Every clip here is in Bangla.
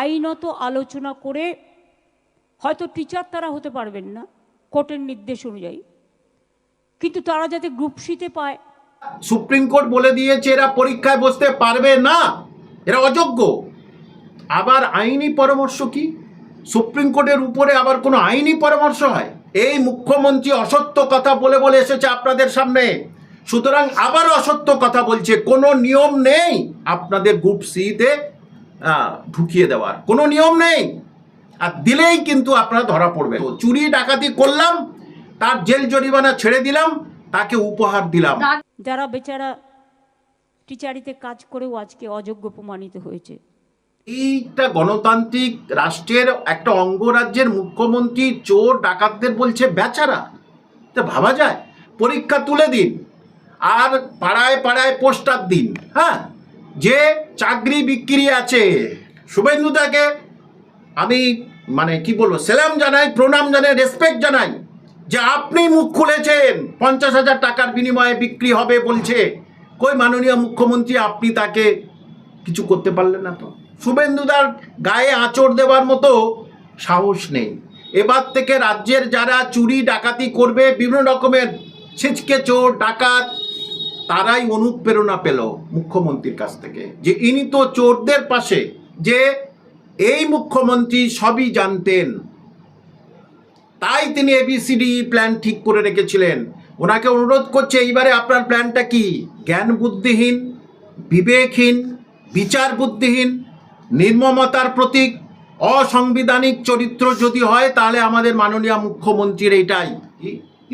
আইনত আলোচনা করে হয়তো টিচার তারা হতে পারবেন না কোর্টের নির্দেশ অনুযায়ী। কিন্তু তারা যাতে গ্রুপ সিতে পায়। সুপ্রিম কোর্ট বলে দিয়েছে, এরা পরীক্ষায় বসতে পারবে না, এরা অযোগ্য। আবার আইনি পরামর্শ কি? সুপ্রিম কোর্টের উপরে আবার কোনো আইনি পরামর্শ হয়? এই মুখ্যমন্ত্রী অসত্য কথা বলে বলে এসেছে আপনাদের সামনে। সুতরাং আবারও অসত্য কথা বলছে, কোনো নিয়ম নেই আপনাদের গ্রুপ সিতে ঢুকিয়ে দেওয়ার। কোনো নিয়ম নেই। আর দিলেই কিন্তু আপনারা ধরা পড়বে তো চুরি ডাকাতি করলাম তার জেল জরিমানা ছেড়ে দিলাম তাকে উপহার দিলাম। যারা বেচারা টিচারিতে কাজ করেও আজকে অযোগ্য প্রমাণিত হয়েছে। এইটা গণতান্ত্রিক রাষ্ট্রের একটা অঙ্গরাজ্যের মুখ্যমন্ত্রী চোর ডাকাতদের বলছে বেচারা তা ভাবা যায়? পরীক্ষা তুলে দিন। আর পাড়ায় পাড়ায় পোস্টার দিন। হ্যাঁ? যে চাকরি বিক্রি আছে শুভেন্দুদাকে আমি মানে কি বলব, সেলাম জানাই, প্রণাম জানাই রেসপেক্ট জানাই যে আপনি মুখ খুলেছেন, পঞ্চাশ হাজার টাকার বিনিময়ে বিক্রি হবে বলছে। কই মাননীয় মুখ্যমন্ত্রী, আপনি তাকে কিছু করতে পারলেন না তো? শুভেন্দুদার গায়ে আঁচড় দেওয়ার মতো সাহস নেই। এবার থেকে রাজ্যের যারা চুরি, ডাকাতি করবে, বিভিন্ন রকমের ছিচকে চোর, ডাকাত তারাই অনুপ্রেরণা পেল মুখ্যমন্ত্রীর কাছ থেকে। যে ইনি তো চোরদের পাশে, যে এই মুখ্যমন্ত্রী সবই জানতেন। তাই তিনি এবিসিডি প্ল্যান ঠিক করে রেখেছিলেন। ওনাকে অনুরোধ করছে, এইবারে আপনার প্ল্যানটা কি? জ্ঞান বুদ্ধিহীন, বিবেকহীন, বিচার বুদ্ধিহীন, নির্মমতার প্রতীক, অসাংবিধানিক চরিত্র যদি হয়, তাহলে আমাদের মাননীয় মুখ্যমন্ত্রীর এইটাই?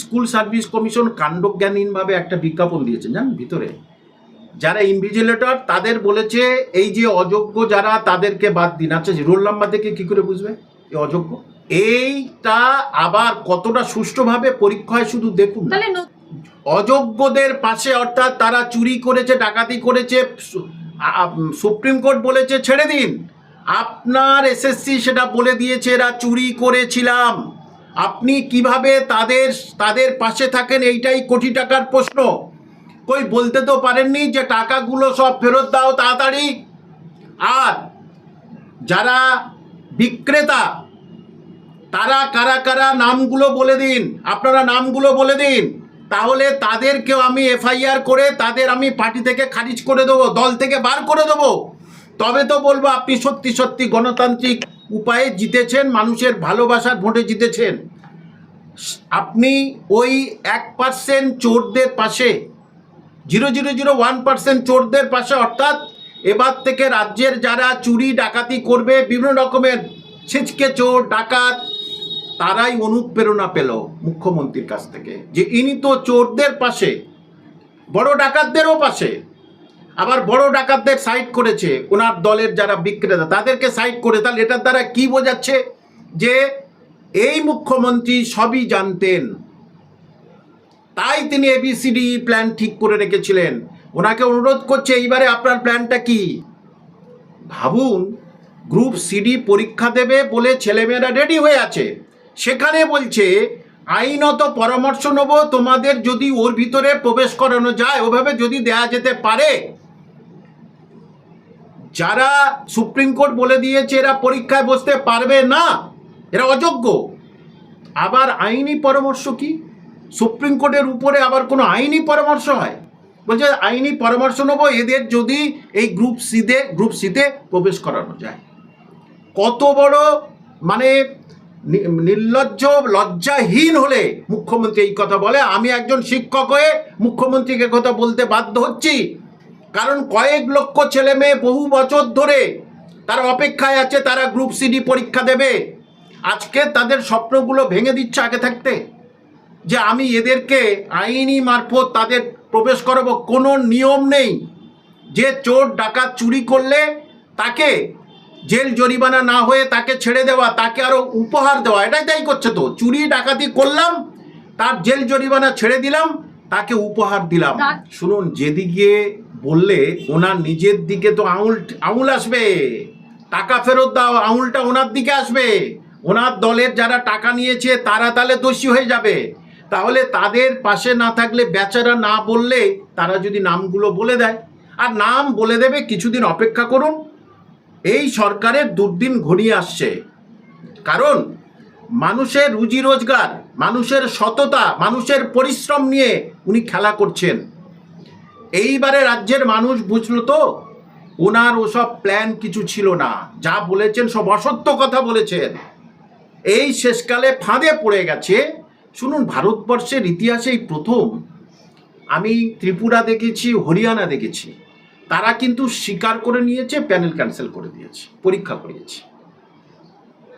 স্কুল সার্ভিস কমিশন কাণ্ডজ্ঞানহীনভাবে একটা বিজ্ঞাপন দিয়েছেন জানেন ভিতরে। যারা ইনভিজিলেটর তাদের বলেছে এই যে অযোগ্য যারা তাদেরকে বাদ দিন। আচ্ছা রোল নাম্বার দেখে কী করে বুঝবে এ অযোগ্য? এইটা আবার কতটা সুষ্ঠুভাবে পরীক্ষায় শুধু দেখুন। অযোগ্যদের পাশে অর্থাৎ তারা চুরি করেছে ডাকাতি করেছে সুপ্রিম কোর্ট বলেছে ছেড়ে দিন। আপনার এসএসসি সেটা বলে দিয়েছে এরা চুরি করেছিলাম। আপনি কীভাবে তাদের তাদের পাশে থাকেন এইটাই কোটি টাকার প্রশ্ন। কই বলতে তো পারেননি যে টাকাগুলো সব ফেরত দাও তাড়াতাড়ি। আর যারা বিক্রেতা, তারা কারা কারা নামগুলো বলে দিন, আপনারা নামগুলো বলে দিন, তাহলে তাদেরকেও আমি এফআইআর করে তাদের আমি পার্টি থেকে খারিজ করে দেবো, দল থেকে বার করে দেবো। তবে তো বলব আপনি সত্যি সত্যি গণতান্ত্রিক উপায়ে জিতেছেন, মানুষের ভালোবাসার ভোটে জিতেছেন। আপনি ওই এক পার্সেন্ট চোরদের পাশে zero zero zero one percent চোরদের পাশে, অর্থাৎ এবার থেকে রাজ্যের যারা চুরি, ডাকাতি করবে, বিভিন্ন রকমের ছিচকে চোর, ডাকাত, তারাই অনুপ্রেরণা পেল মুখ্যমন্ত্রীর কাছ থেকে। যে ইনি তো চোরদের পাশে, বড় ডাকাতদেরও পাশে আবার বড় ডাকাতদের সাইড করেছে, ওনার দলের যারা বিক্রেতা, তাদেরকে সাইড করে তাহলে এটার দ্বারা কি বোঝাচ্ছে? যে এই মুখ্যমন্ত্রী সবই জানতেন। তাই তিনি এবিসিডি প্ল্যান ঠিক করে রেখেছিলেন। ওনাকে অনুরোধ করছে, এইবারে আপনার প্ল্যানটা কি? ভাবুন গ্রুপ সিডি পরীক্ষা দেবে বলে ছেলেমেয়েরা রেডি হয়ে আছে। সেখানে বলছে, আইনত পরামর্শ নেব, তোমাদের যদি ওর ভিতরে প্রবেশ করানো যায়, ওভাবে যদি দেয়া যেতে পারে যারা সুপ্রিম কোর্ট বলে দিয়েছে এরা পরীক্ষায় বসতে পারবে না, এরা অযোগ্য। আবার আইনি পরামর্শ কি? সুপ্রিম কোর্টের উপরে আবার কোনো আইনি পরামর্শ হয়? বলছে, আইনি পরামর্শ নেব, এদের যদি এই গ্রুপ সিতে গ্রুপ সিতে প্রবেশ করানো যায়। কত বড় মানে নির্লজ্জ, লজ্জাহীন হলে মুখ্যমন্ত্রী এই কথা বলে। আমি একজন শিক্ষক হয়ে মুখ্যমন্ত্রীকে কথা বলতে বাধ্য হচ্ছি। কারণ কয়েক লক্ষ ছেলে মেয়ে বহু বছর ধরে তারা অপেক্ষায় আছে তারা গ্রুপ সিডি পরীক্ষা দেবে। আজকে তাদের স্বপ্নগুলো ভেঙে দিচ্ছে আগে থাকতে। যে আমি এদেরকে আইনি মারফত তাদের প্রবেশ করাবো কোনো নিয়ম নেই। যে চোর ডাকাত চুরি করলে তাকে জেল জরিমানা না হয়ে তাকে ছেড়ে দেওয়া তাকে আরও উপহার দেওয়া এটাই তাই করছে তো। চুরি ডাকাতি করলাম তার জেল জরিমানা ছেড়ে দিলাম তাকে উপহার দিলাম। শুনুন যেদিকে বললে, ওনার নিজের দিকে তো আঙুল আঙুল আসবে। টাকা ফেরত দাও, আঙুলটা ওনার দিকে আসবে। ওনার দলের যারা টাকা নিয়েছে, তারা তাহলে দোষী হয়ে যাবে। তাহলে তাদের পাশে না থাকলে বেচারা না বললে, তারা যদি নামগুলো বলে দেয়। আর নাম বলে দেবে, কিছুদিন অপেক্ষা করুন। এই সরকারের দুর্দিন ঘনিয়ে আসছে। কারণ, মানুষের রুজি রোজগার, মানুষের সততা, মানুষের পরিশ্রম নিয়ে উনি খেলা করছেন। এইবারে রাজ্যের মানুষ বুঝলো তো ওনার ওসব প্ল্যান কিছু ছিল না। যা বলেছেন, সব অসত্য কথা বলেছেন। এই শেষকালে ফাঁদে পড়ে গেছে। শুনুন, ভারতবর্ষের ইতিহাসেই প্রথম আমি ত্রিপুরা দেখেছি, হরিয়ানা দেখেছি। তারা কিন্তু স্বীকার করে নিয়েছে প্যানেল ক্যান্সেল করে দিয়েছে, পরীক্ষা করিয়েছে।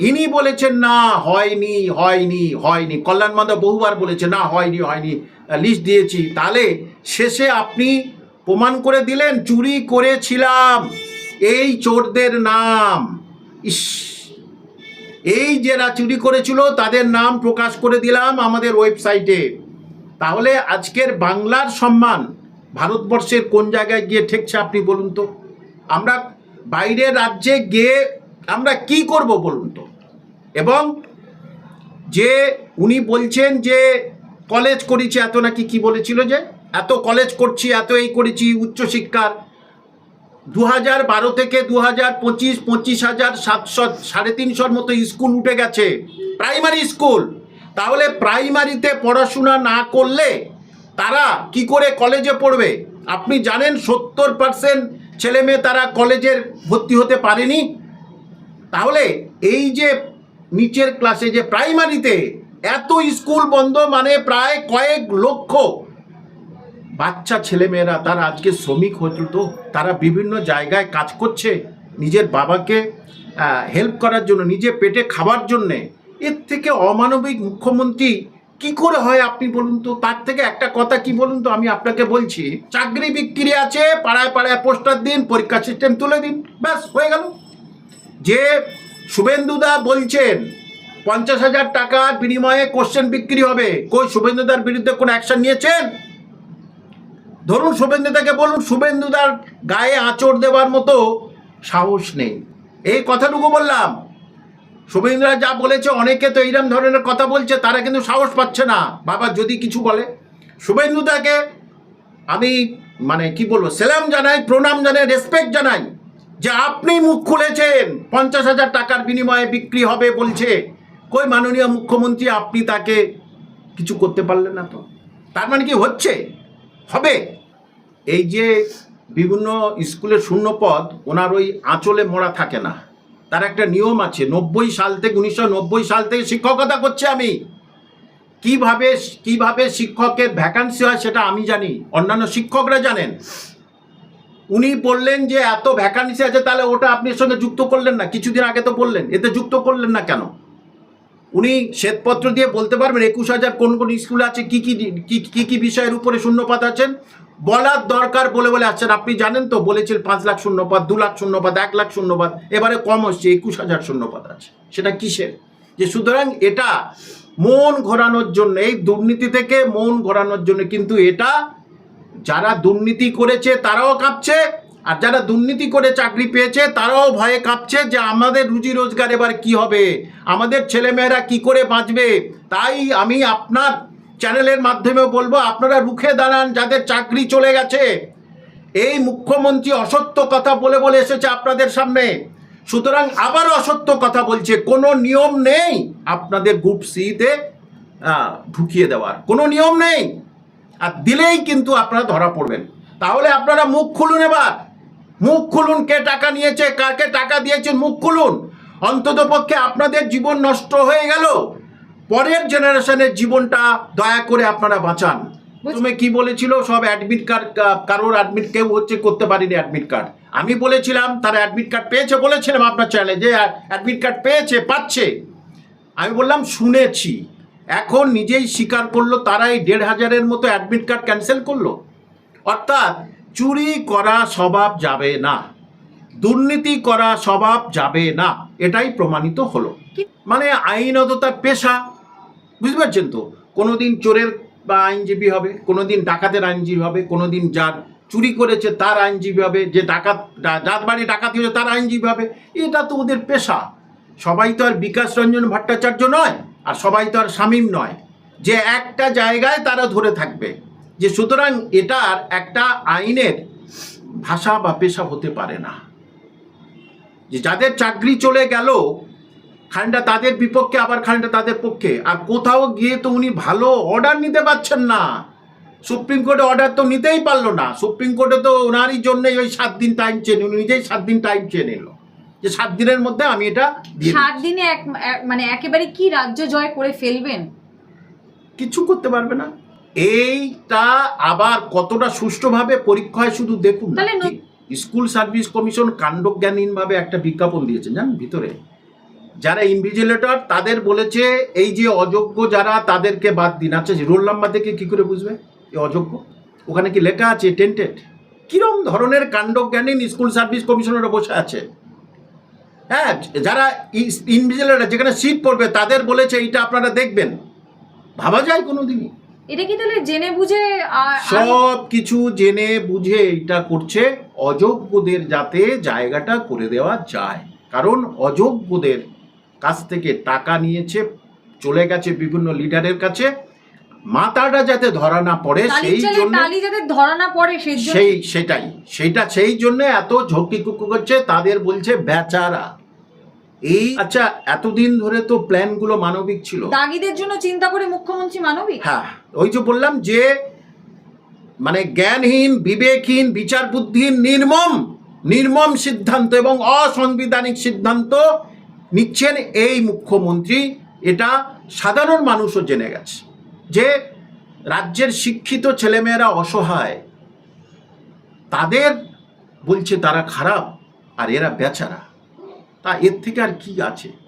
ইনি বলেছেন, না, হয়নি হয়নি হয়নি। কল্যাণ মাধব বহুবার বলেছে, না, হয়নি হয়নি। লিস্ট দিয়েছি। তাহলে শেষে আপনি প্রমাণ করে দিলেন, চুরি করেছিলাম। এই চোরদের নাম। ইস, এই যারা চুরি করেছিল, তাদের নাম প্রকাশ করে দিলাম আমাদের ওয়েবসাইটে। তাহলে আজকের বাংলার সম্মান ভারতবর্ষের কোন জায়গায় গিয়ে ঠেকছে আপনি বলুন তো? আমরা বাইরের রাজ্যে গিয়ে আমরা কি করব বলুন তো? এবং যে উনি বলছেন যে কলেজ করেছি এত নাকি কি বলেছিল যে? এত কলেজ করছি, এত এই করেছি উচ্চশিক্ষার দু হাজার বারো থেকে দু হাজার পঁচিশ পঁচিশ হাজার সাতশো, সাড়ে তিনশোর মতো স্কুল উঠে গেছে। প্রাইমারি স্কুল তাহলে প্রাইমারিতে পড়াশোনা না করলে তারা কি করে কলেজে পড়বে? আপনি জানেন সত্তর পার্সেন্ট ছেলে মেয়ে তারা কলেজের ভর্তি হতে পারেনি? তাহলে এই যে নিচের ক্লাসে যে প্রাইমারিতে এত স্কুল বন্ধ মানে প্রায় কয়েক লক্ষ বাচ্চা ছেলেমেয়েরা, তারা আজকে শ্রমিক হতো, তারা বিভিন্ন জায়গায় কাজ করছে নিজের বাবাকে হেল্প করার জন্য, নিজে পেটে খাবার জন্যে। এর থেকে অমানবিক মুখ্যমন্ত্রী কি করে হয় আপনি বলুন তো? তার থেকে একটা কথা কি বলুন তো? আমি আপনাকে বলছি, চাকরি বিক্রি আছে, পাড়ায় পাড়ায় পোস্টার দিন, পরীক্ষা সিস্টেম তুলে দিন, ব্যাস, হয়ে গেল। যে শুভেন্দুদা বলছেন, পঞ্চাশ হাজার টাকার বিনিময়ে কোশ্চেন বিক্রি হবে। কই শুভেন্দুদার বিরুদ্ধে কোনো অ্যাকশন নিয়েছেন? ধরুন শুভেন্দুদাকে বলুন, শুভেন্দুদার গায়ে আঁচড় দেওয়ার মতো সাহস নেই। এই কথাটুকু বললাম। শুভেন্দুরা যা বলেছে, অনেকে তো এইরকম ধরনের কথা বলছে, তারা কিন্তু সাহস পাচ্ছে না। বাবা যদি কিছু বলে। শুভেন্দুদাকে আমি মানে কি বলব, সেলাম জানাই, প্রণাম জানাই রেসপেক্ট জানাই যে আপনি মুখ খুলেছেন, পঞ্চাশ হাজার টাকার বিনিময়ে বিক্রি হবে বলছে। কই মাননীয় মুখ্যমন্ত্রী, আপনি তাকে কিছু করতে পারলেন না তো? তার মানে কি হচ্ছে? হবে? এই যে বিভিন্ন স্কুলের শূন্যপদ, ওনার ওই আঁচলে মোড়া থাকে না। তার একটা নিয়ম আছে, নব্বই সাল থেকে, উনিশশো নব্বই সাল থেকে শিক্ষকতা করছে আমি। কীভাবে কীভাবে শিক্ষকের ভ্যাকান্সি হয় সেটা আমি জানি, অন্যান্য শিক্ষকরা জানেন। উনি বললেন যে, এত ভ্যাকান্সি আছে, তাহলে ওটা আপনি সঙ্গে যুক্ত করলেন না, কিছুদিন আগে তো বললেন, এতে যুক্ত করলেন না কেন? উনি শ্বেতপত্র দিয়ে বলতে পারবেন একুশ হাজার কোন কোন স্কুল আছে, কি কি কি কি বিষয়ের উপরে শূন্যপাত আছেন? বলার দরকার বলে বলে আসছেন। আপনি জানেন তো বলেছিল পাঁচ লাখ শূন্যপাত, দু লাখ শূন্যপাত, এক লাখ শূন্যপাত, এবারে কম হচ্ছে, একুশ হাজার শূন্যপাত আছে। সেটা কিসের? যে সুতরাং এটা মন ঘোরানোর জন্য, এই দুর্নীতি থেকে মন ঘোরানোর জন্য, কিন্তু এটা যারা দুর্নীতি করেছে, তারাও কাঁপছে আর যারা দুর্নীতি করে চাকরি পেয়েছে, তারাও ভয়ে কাঁপছে যে আমাদের রুজি রোজগার এবার কী হবে? আমাদের ছেলেমেয়েরা কি করে বাঁচবে? তাই আমি আপনার চ্যানেলের মাধ্যমে বলব, আপনারা রুখে দাঁড়ান, যাদের চাকরি চলে গেছে। এই মুখ্যমন্ত্রী অসত্য কথা বলে বলে এসেছে আপনাদের সামনে। সুতরাং আবার অসত্য কথা বলছে। কোনো নিয়ম নেই আপনাদের গ্রুপ সিতে ঢুকিয়ে দেওয়ার। কোনো নিয়ম নেই। আর দিলেই কিন্তু আপনারা ধরা পড়বেন। তাহলে আপনারা মুখ খুলুন এবার। মুখ খুলুন কে টাকা নিয়েছে কাকে টাকা দিয়েছেন মুখ খুলুন। অন্তত পক্ষে আপনাদের জীবন নষ্ট হয়ে গেল। পরের জেনারেশনের জীবনটা দয়া করে আপনারা বাঁচান। তুমি কি বলেছিল? সব অ্যাডমিট কার্ড কারোর অ্যাডমিট কেউ হচ্ছে করতে পারিনি অ্যাডমিট কার্ড আমি বলেছিলাম তারা অ্যাডমিট কার্ড পেয়েছে বলেছিলাম আপনার চ্যানেলে যে অ্যাডমিট কার্ড পেয়েছে পাচ্ছে। আমি বললাম শুনেছি। এখন নিজেই স্বীকার করল তারা এই দেড় হাজারের মতো অ্যাডমিট কার্ড ক্যান্সেল করল। অর্থাৎ চুরি করা স্বভাব যাবে না। দুর্নীতি করা স্বভাব যাবে না। এটাই প্রমাণিত হলো। মানে আইনত তার পেশা। বুঝতে পারছেন তো? কোনোদিন চোরের বা আইনজীবী হবে, কোনোদিন ডাকাতের আইনজীবী হবে, কোনোদিন যার চুরি করেছে তার আইনজীবী হবে, যে ডাকাত যার বাড়ি ডাকাতি হয়েছে তার আইনজীবী হবে। এটা তো ওদের পেশা। সবাই তো আর বিকাশ রঞ্জন ভট্টাচার্য নয়, আর সবাই তো আর শামীম নয়। যে একটা জায়গায় তারা ধরে থাকবে। যে সুতরাং এটার একটা আইনের ভাষা বা পেশা হতে পারে না। যে যাদের চাকরি চলে গেল খানটা তাদের বিপক্ষে আবার খানটা তাদের পক্ষে। আর কোথাও গিয়ে তো উনি ভালো অর্ডার নিতে পারছেন না। সুপ্রিম কোর্টে অর্ডার তো নিতেই পারল না। সুপ্রিম কোর্টে তো ওনারই জন্যই ওই সাত দিন টাইম চেন উনি নিজেই সাত দিন টাইম চেয়ে নিল যে সাত দিনের মধ্যে আমি এটা সাত দিনে মানে একেবারে কি রাজ্য জয় করে ফেলবেন? কিছু করতে পারবে না। এইটা আবার কতটা সুষ্ঠুভাবে পরীক্ষা হয় শুধু দেখুন স্কুল সার্ভিস কমিশন কাণ্ডজ্ঞানহীনভাবে একটা বিজ্ঞাপন দিয়েছে জানেন ভিতরে। যারা ইনভিজিলেটর তাদের বলেছে এই যে অযোগ্য যারা তাদেরকে বাদ দিন। আচ্ছা রোল নাম্বার দেখে কি করে বুঝবে? এ অযোগ্য? ওখানে কি লেখা আছে টেন্টেড? কিরম ধরনের কাণ্ডজ্ঞানহীন স্কুল সার্ভিস কমিশনাররা বসে আছে? হ্যাঁ যারা ইনভিজিলেটর যেখানে সিট পড়বে তাদের বলেছে এইটা আপনারা দেখবেন। ভাবা যায় কোনো দিনই এটা কি তাহলে জেনে বুঝে সব কিছু জেনে বুঝে এটা করছে অযোগ্যদের যাতে জায়গাটা করে দেওয়া যায়। কারণ অযোগ্যদের কাছ থেকে টাকা নিয়েছে চলে গেছে বিভিন্ন লিডারের কাছে মাথাটা যাতে ধরা না পড়ে সেই জন্য যাতে ধরা না পড়ে সেই সেই সেটাই সেটা সেই জন্য এত ঝক্কি কুকু করছে তাদের বলছে বেচারা। এই আচ্ছা এতদিন ধরে তো প্ল্যানগুলো মানবিক ছিল। দাগিদের জন্য চিন্তা করে মুখ্যমন্ত্রী মানবিক? হ্যাঁ। ওই যে বললাম যে মানে জ্ঞানহীন, বিবেকহীন বিচার বুদ্ধিহীন নির্মম নির্মম সিদ্ধান্ত এবং অসাংবিধানিক সিদ্ধান্ত নিচ্ছেন এই মুখ্যমন্ত্রী। এটা সাধারণ মানুষও জেনে গেছে যে, রাজ্যের শিক্ষিত ছেলেমেয়েরা অসহায়। তাদের বলছে তারা খারাপ আর এরা বেচারা। তা এর থেকে আর কি আছে?